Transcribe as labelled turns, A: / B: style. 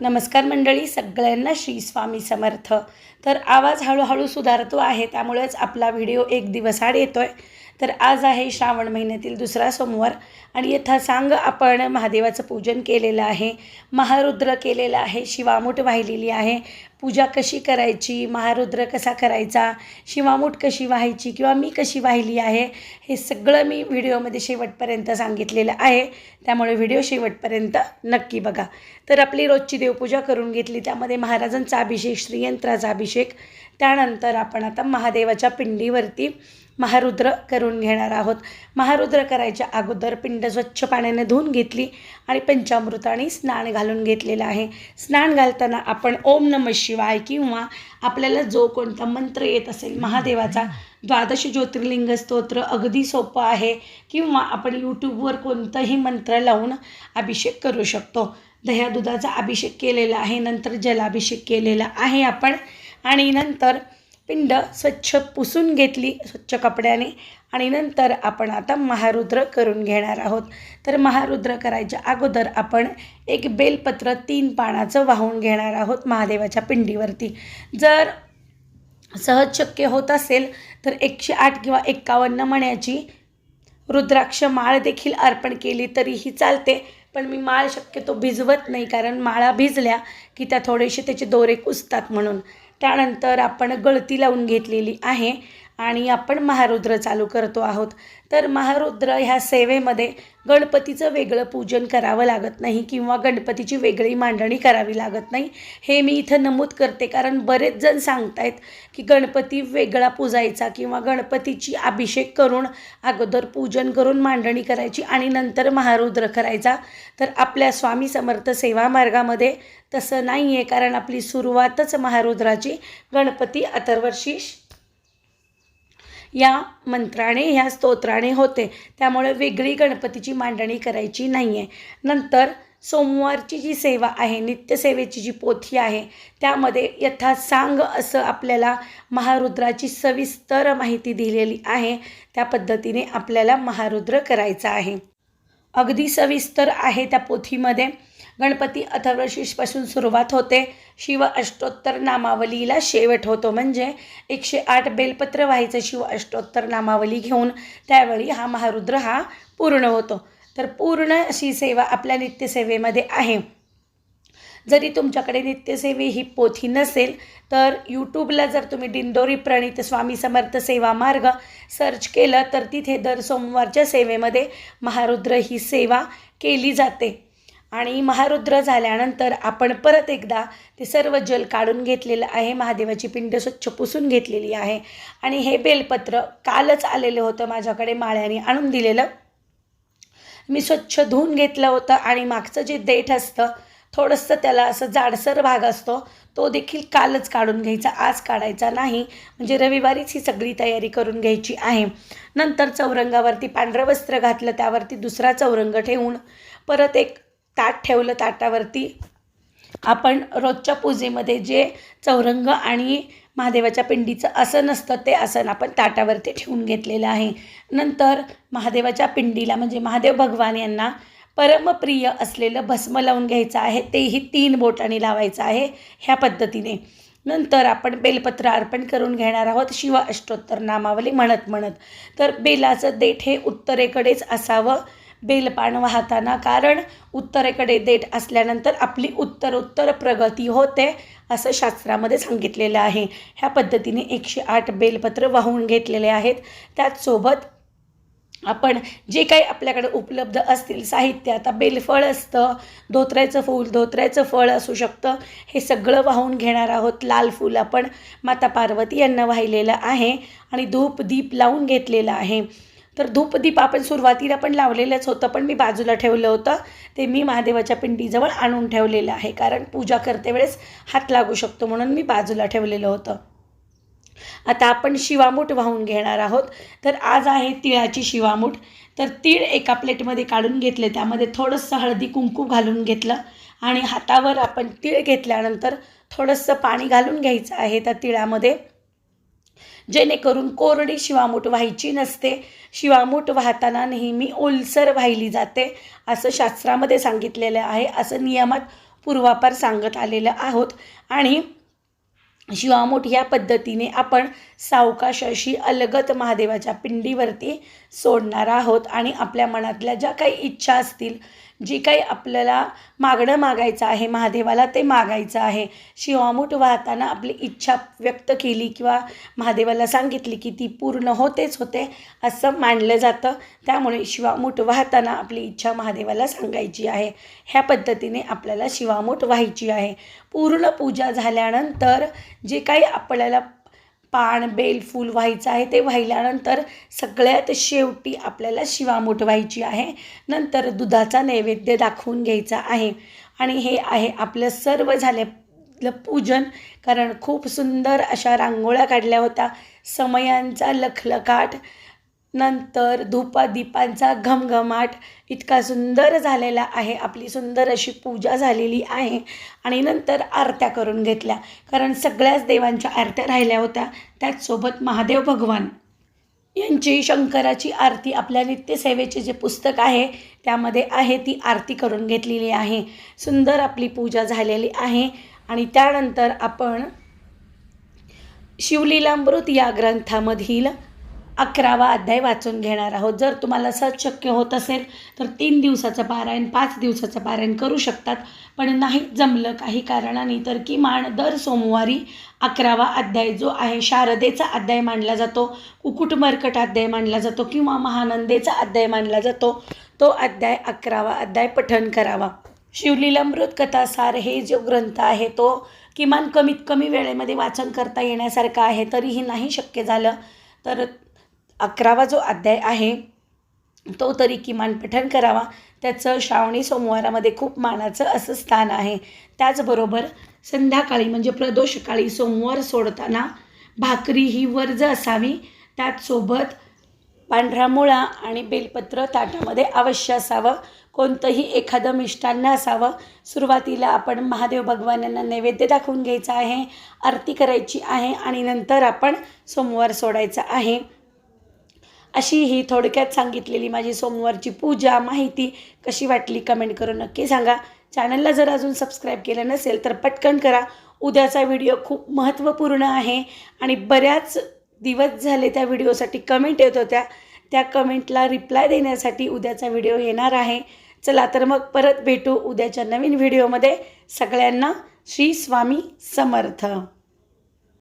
A: नमस्कार मंडळी सगळ्यांना श्री स्वामी समर्थ. तर आवाज हळूहळू सुधारतो आहे त्यामुळेच आपला व्हिडिओ एक दिवस आड येतो आहे तर आज आहे श्रावण महिन्यातील दुसरा सोमवार आणि यथासांग आपण महादेवाचं पूजन केलेलं आहे महारुद्र केलेलं आहे शिवामूठ वाहिलेली आहे. पूजा कशी करायची महारुद्र कसा करायचा शिवामूठ कशी व्हायची किंवा मी कशी वाहिली आहे हे सगळं मी व्हिडिओमध्ये शेवटपर्यंत सांगितलेलं आहे. त्यामुळे व्हिडिओ शेवटपर्यंत नक्की बघा. तर आपली रोजची देवपूजा करून घेतली. त्यामध्ये महाराजांचा अभिषेक श्रीयंत्राचा अभिषेक. त्यानंतर आपण आता महादेवाच्या पिंडीवरती महारुद्र करून घेणार आहोत. महारुद्र करायच्या अगोदर पिंड स्वच्छ पाण्याने धुवून घेतली आणि पंचामृताने स्नान घालून घेतलेलं आहे. स्नान घालताना आपण ओम नम शिवाय किंवा आपल्याला जो कोणता मंत्र येत असेल महादेवाचा द्वादश ज्योतिर्लिंग स्तोत्र अगदी सोपं आहे किंवा आपण यूट्यूबवर कोणतंही मंत्र लावून अभिषेक करू शकतो. दह्या दुधाचा अभिषेक केलेला आहे नंतर जलाभिषेक केलेला आहे आपण आणि नंतर पिंड स्वच्छ पुसून घेतली स्वच्छ कपड्याने आणि नंतर आपण आता महारुद्र करून घेणार आहोत. तर महारुद्र करायच्या अगोदर आपण एक बेलपत्र तीन पानाचं वाहून घेणार आहोत महादेवाच्या पिंडीवरती. जर सहज शक्य होत असेल तर एकशे आठ किंवा एक्कावन्न मण्याची रुद्राक्ष माळ देखील अर्पण केली तरीही चालते. पण मी माळ शक्यतो भिजवत नाही कारण माळा भिजल्या की त्या थोडेसे त्याचे दोरे कुसतात म्हणून. त्यानंतर आपण गळती लावून घेतलेली आहे. आणि आपण महारुद्र चालू करतो आहोत. तर महारुद्र ह्या सेवेमध्ये गणपतीचं वेगळं पूजन करावं लागत नाही किंवा गणपतीची वेगळी मांडणी करावी लागत नाही. हे मी इथं नमूद करते कारण बरेच जण सांगतायत की गणपती वेगळा पूजायचा किंवा गणपतीची अभिषेक करून अगोदर पूजन करून मांडणी करायची आणि नंतर महारुद्र करायचा. तर आपल्या स्वामी समर्थ सेवा मार्गामध्ये तसं नाही आहे कारण आपली सुरुवातच महारुद्राची. गणपती अतरवर्षी या मंत्राने ह्या स्तोत्राने होते. त्यामुळे वेगळी गणपतीची मांडणी करायची नाही आहे नंतर सोमवारची जी सेवा आहे नित्यसेवेची जी पोथी आहे त्यामध्ये यथासांग असं आपल्याला महारुद्राची सविस्तर माहिती दिलेली आहे. त्या पद्धतीने आपल्याला महारुद्र करायचा आहे. अगदी सविस्तर आहे त्या पोथीमध्ये. गणपती अथर्वशीषपासून सुरुवात होते. शिव अष्टोत्तर नामावलीला शेवट होतो. म्हणजे एकशे आठ बेलपत्र व्हायचं शिव अष्टोत्तर नामावली घेऊन त्यावेळी हा महारुद्र हा पूर्ण होतो. तर पूर्ण अशी सेवा आपल्या नित्यसेवेमध्ये आहे. जरी तुमच्याकडे नित्यसेवी ही पोथी नसेल तर यूट्यूबला जर तुम्ही दिंडोरी प्रणित स्वामी समर्थ सेवा मार्ग सर्च केलं तर तिथे दर सोमवारच्या सेवेमध्ये महारुद्र ही सेवा केली जाते. आणि महारुद्र झाल्यानंतर आपण परत एकदा ते सर्व जल काढून घेतलेलं आहे महादेवाची पिंड स्वच्छ पुसून घेतलेली आहे. आणि हे बेलपत्र कालच आलेलं होतं माझ्याकडे माळ्याने आणून दिलेलं. मी स्वच्छ धुवून घेतलं होतं आणि मागचं जे देठ असतं थोडंसं त्याला असं जाडसर भाग असतो तो देखील कालच काढून घ्यायचा आज काढायचा नाही. म्हणजे रविवारीच ही सगळी तयारी करून घ्यायची आहे. नंतर चौरंगावरती पांढरं वस्त्र घातलं त्यावरती दुसरा चौरंग ठेवून परत एक ताट ठेवलं ताटावरती आपण रोजच्या पूजेमध्ये जे चौरंग आणि महादेवाच्या पिंडीचं आसन असतं ते आसन आपण ताटावरती ठेवून घेतलेलं आहे. नंतर महादेवाच्या पिंडीला म्हणजे महादेव भगवान यांना परमप्रिय असलेलं भस्म लावून घ्यायचं आहे. तेही तीन बोटांनी लावायचं आहे ह्या पद्धतीने. नंतर आपण बेलपत्र अर्पण करून घेणार आहोत. शिव अष्टोत्तर नामावली म्हणत म्हणत. तर बेलाचं देठ हे उत्तरेकडेच असावं. बेलपान वाहताना कारण उत्तरेकडे देठ असल्यानंतर आपली उत्तर उत्तर प्रगती होते असं शास्त्रामध्ये सांगितलेलं आहे. ह्या पद्धतीने एकशे आठ बेलपत्र वाहून घेतलेले आहेत. त्याचसोबत आपण जे काही आपल्याकडे उपलब्ध असतील साहित्य आता बेलफळ असतं धोत्र्याचं फूल धोत्र्याचं फळ असू शकतं. हे सगळं वाहून घेणार आहोत लाल फूल आपण. माता पार्वती यांना वाहिलेलं आहे आणि धूप दीप लावून घेतलेलं आहे. तर धूपदीप आपण सुरुवातीला पण लावलेलंच होतं पण मी बाजूला ठेवलं होतं. ते मी महादेवाच्या पिंडीजवळ आणून ठेवलेलं आहे कारण पूजा करते वेळेस हात लागू शकतो म्हणून मी बाजूला ठेवलेलं होतं. आता आपण शिवामूठ वाहून घेणार आहोत. तर आज आहे तिळाची शिवामूठ. तर तीळ एका प्लेटमध्ये काढून घेतले. त्यामध्ये थोडंसं हळदी कुंकू घालून घेतलं. आणि हातावर आपण तीळ घेतल्यानंतर थोडंसं पाणी घालून घ्यायचं आहे त्या तिळामध्ये. जेणेकरून कोरडी शिवामूठ व्हायची नसते. शिवामूठ वाहताना नेहमी ओलसर वाहिली जाते असं शास्त्रामध्ये सांगितलेलं आहे. असं नियमात पूर्वापार सांगत आलेलं आहोत. आणि शिवामूठ या पद्धतीने आपण सावकाश अशी अलगत महादेवाच्या पिंडीवरती सोडणार आहोत आणि आपल्या मनातल्या ज्या काही इच्छा असतील जी काही आपल्याला मागणं मागायचं आहे महादेवाला ते मागायचं आहे. शिवामूठ वाहताना आपली इच्छा व्यक्त केली किंवा महादेवाला सांगितली की ती पूर्ण होतेच होते असं मानलं जातं. त्यामुळे शिवामूठ वाहताना आपली इच्छा महादेवाला सांगायची आहे. ह्या पद्धतीने आपल्याला शिवामूठ व्हायची आहे. पूर्ण पूजा झाल्यानंतर जे काही आपल्याला पान बेल फूल व्हायचं आहे ते व्हायल्यानंतर सगळ्यात शेवटी आपल्याला शिवामूठ व्हायची आहे. नंतर दुधाचा नैवेद्य दाखवून घ्यायचा आहे. आणि हे आहे आपलं सर्व झालं पूजन. कारण खूप सुंदर अशा रांगोळ्या काढल्या होत्या. समयांचा लखलखाट. नंतर धूपादीपांचा घमघमाट इतका सुंदर झालेला आहे. आपली सुंदर अशी पूजा झालेली आहे आणि नंतर आरत्या करून घेतल्या. कारण सगळ्याच देवांच्या आरत्या राहिल्या होत्या. त्याचसोबत महादेव भगवान यांची शंकराची आरती आपल्या नित्यसेवेचे जे पुस्तक आहे त्यामध्ये आहे ती आरती करून घेतलेली आहे. सुंदर आपली पूजा झालेली आहे आणि त्यानंतर आपण शिवलीलामृत या ग्रंथामधील अकरावा अध्याय वाचून घेणार आहोत. जर तुम्हाला सहज शक्य होत असेल तर तीन दिवसाचं पारायण पाच दिवसाचं पारायण करू शकतात. पण नाही जमलं काही कारणाने तर किमान दर सोमवारी अकरावा अध्याय जो आहे शारदेचा अध्याय मानला जातो कुकुट मर्कट अध्याय मानला जातो किंवा महानंदेचा अध्याय मानला जातो तो अध्याय अकरावा अध्याय पठण करावा. शिवलीलामृत कथासार हे जो ग्रंथ आहे तो किमान कमीत कमी वेळेमध्ये वाचन करता येण्यासारखा आहे तरीही नाही शक्य झालं तर अकरावा जो अध्याय आहे तो तरी किमान पठण करावा. त्याचं श्रावणी सोमवारामध्ये खूप मानाचं असं स्थान आहे. त्याचबरोबर संध्याकाळी म्हणजे प्रदोषकाळी सोमवार सोडताना भाकरी ही वर्ज असावी. त्याचसोबत पांढरा मुळा आणि बेलपत्र ताटामध्ये अवश्य असावं. कोणतंही एखादं मिष्टान्न असावं. सुरुवातीला आपण महादेव भगवानांना नैवेद्य दाखवून घ्यायचा आहे आरती करायची आहे आणि नंतर आपण सोमवार सोडायचा आहे. अशी ही थोडक्यात सांगितलेली माझी सोमवारची पूजा माहिती कशी वाटली कमेंट करून नक्की सांगा. चॅनलला जर अजून सबस्क्राईब केलं नसेल तर पटकन करा. उद्याचा व्हिडिओ खूप महत्त्वपूर्ण आहे आणि बऱ्याच दिवस झाले त्या व्हिडिओसाठी कमेंट येत होत्या. त्या कमेंटला रिप्लाय देण्यासाठी उद्याचा व्हिडिओ येणार आहे. चला तर मग परत भेटू उद्याच्या नवीन व्हिडिओमध्ये सगळ्यांना श्री स्वामी समर्थ.